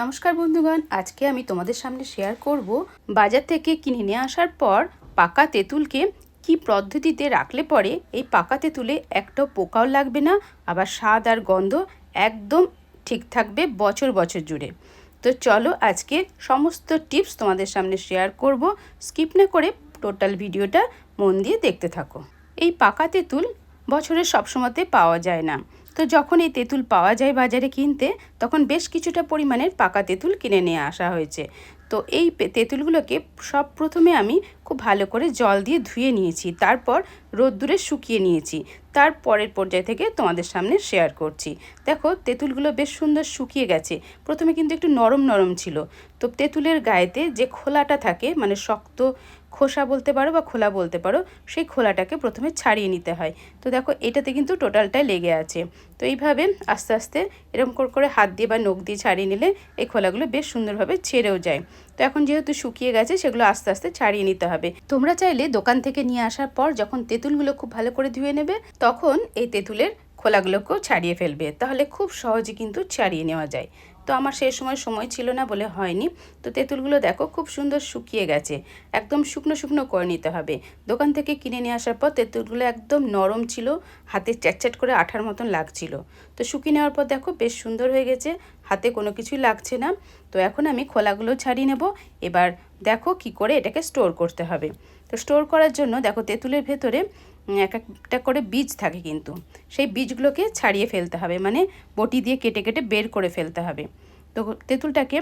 নমস্কার বন্ধুগণ, আজকে আমি তোমাদের সামনে শেয়ার করব বাজার থেকে কিনে নিয়ে আসার পর পাকা তেঁতুলকে কি পদ্ধতিতে রাখলে পরে এই পাকা তেঁতুলে একটা পোকাও লাগবে না, আবার স্বাদ আর গন্ধ একদম ঠিক থাকবে বছর বছর জুড়ে। তো চলো আজকে সমস্ত টিপস তোমাদের সামনে শেয়ার করব স্কিপ না করে টোটাল ভিডিওটা মন দিয়ে দেখতে থাকো। এই পাকা তেঁতুল বছরের সবসময়তে পাওয়া যায় না। তো যখন এই তেঁতুল পাওয়া যায় বাজারে কিনতে, তখন বেশ কিছুটা পরিমাণের পাকা তেঁতুল কিনে নিয়ে আসা হয়েছে। তো এই তেঁতুলগুলোকে সব প্রথমে আমি খুব ভালো করে জল দিয়ে ধুয়ে নিয়েছি। তারপর রোদ্দুরে শুকিয়ে নিয়েছি। তার পরের পর্যায় থেকে তোমাদের সামনে শেয়ার করছি। দেখো, তেঁতুলগুলো বেশ সুন্দর শুকিয়ে গেছে। প্রথমে কিন্তু একটু নরম নরম ছিল। তো তেঁতুলের গায়েতে যে খোলাটা থাকে মানে শক্ত খোসা বলতে পারো বা খোলা বলতে পারো, সেই খোলাটাকে প্রথমে ছাড়িয়ে নিতে হয়। তো দেখো, এটাতে কিন্তু টোটালটাই লেগে আছে। তো এইভাবে আস্তে আস্তে এরকম করে করে হাত দিয়ে বা নখ দিয়ে ছাড়িয়ে নিলে এই খোলাগুলো বেশ সুন্দরভাবে ছেড়েও যায়। তো এখন যেহেতু শুকিয়ে গেছে, সেগুলো আস্তে আস্তে ছাড়িয়ে নিতে হবে। তোমরা চাইলে দোকান থেকে নিয়ে আসার পর যখন তেঁতুলগুলো খুব ভালো করে ধুয়ে নেবে, তখন এই তেঁতুলের খোলাগুলোকেও ছাড়িয়ে ফেলবে। তাহলে খুব সহজে কিন্তু ছাড়িয়ে নেওয়া যায়। তো আমার সেই সময় সময় ছিল না বলে হয়নি। তো তেঁতুলগুলো দেখো খুব সুন্দর শুকিয়ে গেছে। একদম শুকনো শুকনো করে নিতে হবে। দোকান থেকে কিনে নিয়ে আসার পর তেঁতুলগুলো একদম নরম ছিল, হাতে চ্যাটচ্যাট করে আঠার মতন লাগছিল। তো শুকিয়ে নেওয়ার পর দেখো বেশ সুন্দর হয়ে গেছে। হাতে কোনো কিছুই লাগছে না। তো এখন আমি খোলাগুলো ছাড়িয়ে নেব। এবার দেখো কি করে এটাকে স্টোর করতে হবে। তো স্টোর করার জন্য দেখো তেঁতুলের ভেতরে এক একটা করে বীজ থাকে কিন্তু। সেই বীজগুলোকে ছাড়িয়ে ফেলতে হবে। মানে বটি দিয়ে কেটে কেটে বের করে ফেলতে হবে। তো তেঁতুলটাকে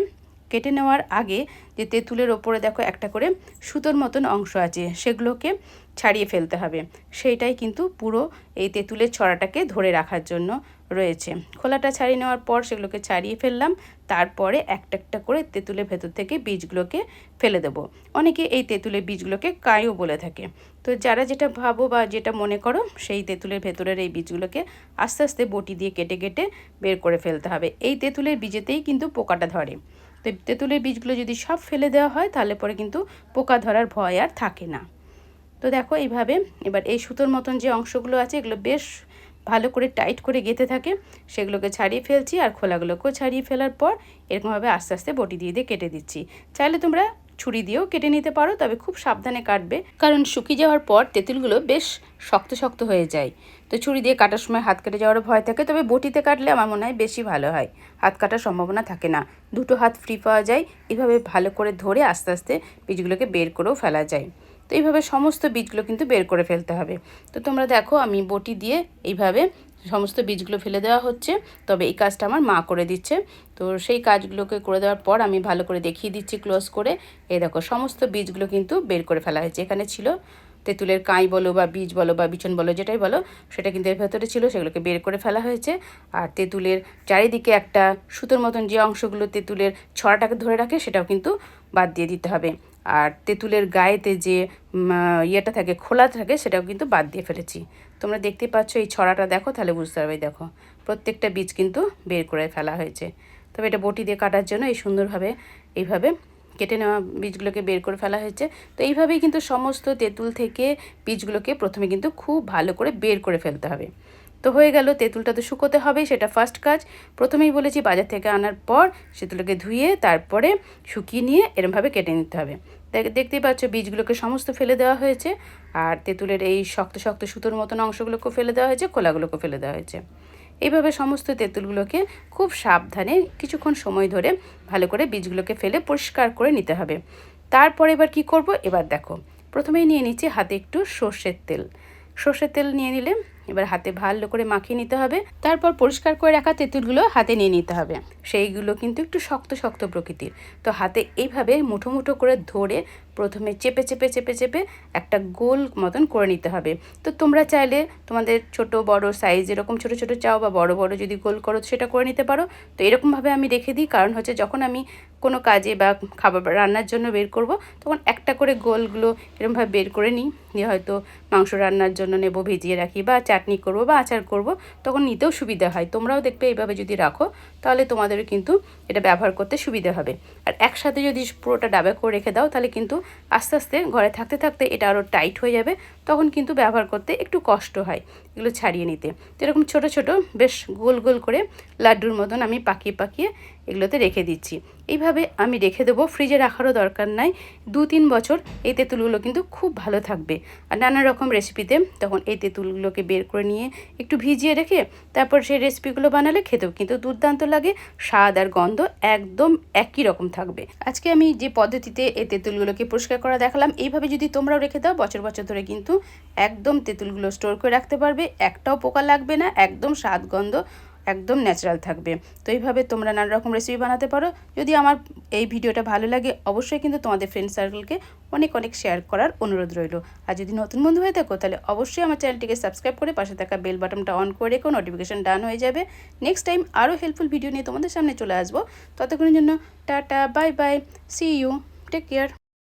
কেটে নেওয়ার আগে যে তেঁতুলের ওপরে দেখো একটা করে সুতোর মতন অংশ আছে, সেগুলোকে ছাড়িয়ে ফেলতে হবে। সেইটাই কিন্তু পুরো এই তেঁতুলের ছড়াটাকে ধরে রাখার জন্য রয়েছে। খোলাটা ছাড়িয়ে নেওয়ার পর সেগুলোকে ছাড়িয়ে ফেললাম। তারপরে একটা একটা করে তেঁতুলের ভেতর থেকে বীজগুলোকে ফেলে দেব। অনেকে এই তেঁতুলের বীজগুলোকে কায়ও বলে থাকে। তো যারা যেটা ভাবো বা যেটা মনে করো, সেই তেঁতুলের ভেতরের এই বীজগুলোকে আস্তে আস্তে বটি দিয়ে কেটে কেটে বের করে ফেলতে হবে। এই তেঁতুলের বীজেতেই কিন্তু পোকাটা ধরে। তো তেঁতুলের বীজগুলো যদি সব ফেলে দেওয়া হয়, তাহলে পরে কিন্তু পোকা ধরার ভয় আর থাকে না। তো দেখো এইভাবে, এবার এই সুতোর মতন যে অংশগুলো আছে, এগুলো বেশ ভালো করে টাইট করে গেঁথে থাকে, সেগুলোকে ছাড়িয়ে ফেলছি আর খোলাগুলোকেও ছাড়িয়ে ফেলার পর এরকমভাবে আস্তে আস্তে বটি দিয়ে দিয়ে কেটে দিচ্ছি। চাইলে তোমরা ছুরি দিয়েও কেটে নিতে পারো, তবে খুব সাবধানে কাটবে, কারণ শুকিয়ে যাওয়ার পর তেঁতুলগুলো বেশ শক্ত শক্ত হয়ে যায়। তো ছুরি দিয়ে কাটার সময় হাত কেটে যাওয়ার ভয় থাকে, তবে বটিতে কাটলে আমার মনে হয় বেশি ভালো হয়। হাত কাটার সম্ভাবনা থাকে না, দুটো হাত ফ্রি পাওয়া যায়, এভাবে ভালো করে ধরে আস্তে আস্তে বীজগুলোকে বের করেও ফেলা যায়। তো এইভাবে সমস্ত বীজগুলো কিন্তু বের করে ফেলতে হবে। তো তোমরা দেখো আমি বটি দিয়ে এইভাবে সমস্ত বীজগুলো ফেলে দেওয়া হচ্ছে। তবে এই কাজটা আমার মা করে দিচ্ছে। তো সেই কাজগুলোকে করে দেওয়ার পর আমি ভালো করে দেখিয়ে দিচ্ছি ক্লোজ করে। এই দেখো, সমস্ত বীজগুলো কিন্তু বের করে ফেলা হয়েছে। এখানে ছিল তেঁতুলের কাঁই বলো বা বীজ বলো বা বিচন বলো, যেটাই বলো, সেটা কিন্তু এর ভেতরে ছিল, সেগুলোকে বের করে ফেলা হয়েছে। আর তেঁতুলের চারিদিকে একটা সুতোর মতন যে অংশগুলো তেঁতুলের ছড়াটাকে ধরে রাখে, সেটাও কিন্তু বাদ দিয়ে দিতে হবে। আর তেঁতুলের গায়েতে যে ইয়েটা থাকে, খোলা থাকে, সেটাও কিন্তু বাদ দিয়ে ফেলেছি। তোমরা দেখতে পাচ্ছ এই ছড়াটা, দেখো, তাহলে বুঝতে পারবে, দেখো। প্রত্যেকটা বীজ কিন্তু বের করে ফেলা হয়েছে। তবে এটা বটি দিয়ে কাটার জন্য এই সুন্দরভাবে, এইভাবে কেটে নেওয়া বীজগুলোকে বের করে ফেলা হয়েছে। তো এইভাবেই কিন্তু সমস্ত তেঁতুল থেকে বীজগুলোকে প্রথমে কিন্তু খুব ভালো করে বের করে ফেলতে হবে। তো হয়ে গেল, তেঁতুলটা তো শুকোতে হবে, সেটা ফার্স্ট কাজ। প্রথমেই বলেছি বাজার থেকে আনার পর সেতুলকে ধুয়ে তারপরে শুকিয়ে নিয়ে এরমভাবে কেটে নিতে হবে। দেখতেই পাচ্ছ বীজগুলোকে সমস্ত ফেলে দেওয়া হয়েছে, আর তেঁতুলের এই শক্ত শক্ত সুতোর মতন অংশগুলোকেও ফেলে দেওয়া হয়েছে খোলাগুলোকেও ফেলে দেওয়া হয়েছে। এইভাবে সমস্ত তেঁতুলগুলোকে খুব সাবধানে কিছুক্ষণ সময় ধরে ভালো করে বীজগুলোকে ফেলে পরিষ্কার করে নিতে হবে। তারপরে এবার কি করব? এবার দেখো, প্রথমেই নিয়ে নিচ্ছি হাতে একটু সর্ষের তেল। সর্ষের তেল নিয়ে নিলে এবার হাতে ভালো করে মাখিয়ে নিতে হবে। তারপর পরিষ্কার করে রাখা তেঁতুলগুলো হাতে নিয়ে নিতে হবে। সেইগুলো কিন্তু একটু শক্ত শক্ত প্রকৃতির। তো হাতে এইভাবে মুঠো মুঠো করে ধরে প্রথমে চেপে চেপে চেপে চেপে একটা গোল মতন করে নিতে হবে। তো তোমরা চাইলে তোমাদের ছোট, বড় সাইজ এরকম ছোট ছোট চাও বা বড় বড় যদি গোল করো সেটা করে নিতে পারো। তো এরকমভাবে আমি রেখে দিই। কারণ হচ্ছে যখন আমি কোনো কাজে বা খাবার রান্নার জন্য বের করব, তখন একটা করে গোলগুলো এরকমভাবে বের করে নিই। দিয়ে হয়তো মাংস রান্নার জন্য নেব, ভিজিয়ে রাখি বা চাটনি করব বা আচার করব, তখন নিতেও সুবিধা হয়। তোমরাও দেখবে এইভাবে যদি রাখো, তাহলে তোমাদেরও কিন্তু এটা ব্যবহার করতে সুবিধা হবে। আর একসাথে যদি পুরোটা ডাবা করে রেখে দাও, তাহলে কিন্তু আস্তে আস্তে ঘরে থাকতে থাকতে এটা আরও টাইট হয়ে যাবে। তখন কিন্তু ব্যবহার করতে একটু কষ্ট হয় এগুলো ছাড়িয়ে নিতে। তো এরকম ছোটো ছোটো বেশ গোল গোল করে লাড্ডুর মতন আমি পাকিয়ে পাকিয়ে এগুলোতে রেখে দিচ্ছি। এইভাবে আমি রেখে দেবো, ফ্রিজে রাখারও দরকার নাই। দু, তিন বছর এই তেঁতুলগুলো কিন্তু খুব ভালো থাকবে। আর নানা রকম রেসিপিতে তখন এই তেঁতুলগুলোকে বের করে নিয়ে একটু ভিজিয়ে রেখে তারপর সেই রেসিপিগুলো বানালে খেতেও কিন্তু দুর্দান্ত লাগে, স্বাদ আর গন্ধ একদম একই রকম থাকবে। আজকে আমি যে পদ্ধতিতে এই তেঁতুলগুলোকে পরিষ্কার করা দেখালাম, এইভাবে যদি তোমরাও রেখে দাও, বছর বছর ধরে কিন্তু একদম তেঁতুলগুলো স্টোর করে রাখতে পারবে। একটাও পোকা লাগবে না, একদম স্বাদ গন্ধ, একদম ন্যাচারাল থাকবে। তো এইভাবে তোমরা নানা রকম রেসিপি বানাতে পারো। যদি আমার এই ভিডিওটা ভালো লাগে, অবশ্যই কিন্তু তোমাদের ফ্রেন্ড সার্কেলকে অনেক অনেক শেয়ার করার অনুরোধ রইল। আর যদি নতুন বন্ধু হয়ে থাকো, তাহলে অবশ্যই আমার চ্যানেলটিকে সাবস্ক্রাইব করে পাশে থাকা বেল বাটনটা অন করে রেখো নোটিফিকেশান ডান হয়ে যাবে। নেক্সট টাইম আরও হেল্পফুল ভিডিও নিয়ে তোমাদের সামনে চলে আসব। ততক্ষণের জন্য tata bye bye see you take care